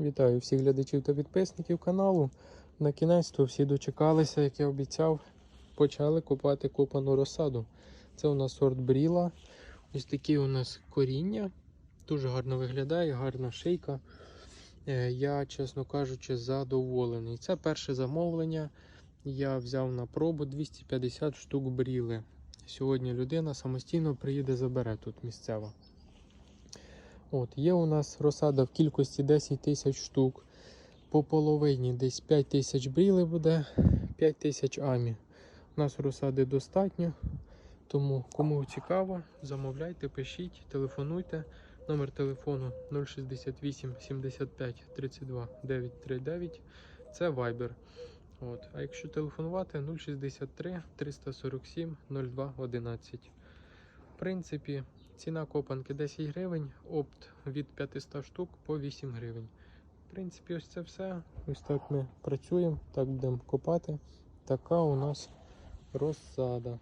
Вітаю всіх глядачів та підписників каналу. На кінець то всі дочекалися, як я обіцяв, почали купати копану розсаду. Це у нас сорт бріла. Ось такі у нас коріння. Дуже гарно виглядає, гарна шийка. Е, Я, чесно кажучи, задоволений. Це перше замовлення. Я взяв на пробу 250 штук бріли. Сьогодні людина самостійно приїде, забере тут місцева. От, є у нас розсада в кількості 10 тисяч штук. По половині десь 5 тисяч бріли буде, 5 тисяч амі. У нас розсади достатньо. Тому кому цікаво, замовляйте, пишіть, телефонуйте. Номер телефону 068 75 32 939. Це Viber. От. А якщо телефонувати 063 347 02 11. В принципі, ціна копанки 10 гривень, опт від 500 штук по 8 гривень. В принципі, ось це все. Ось так ми працюємо, так будемо копати. Така у нас розсада.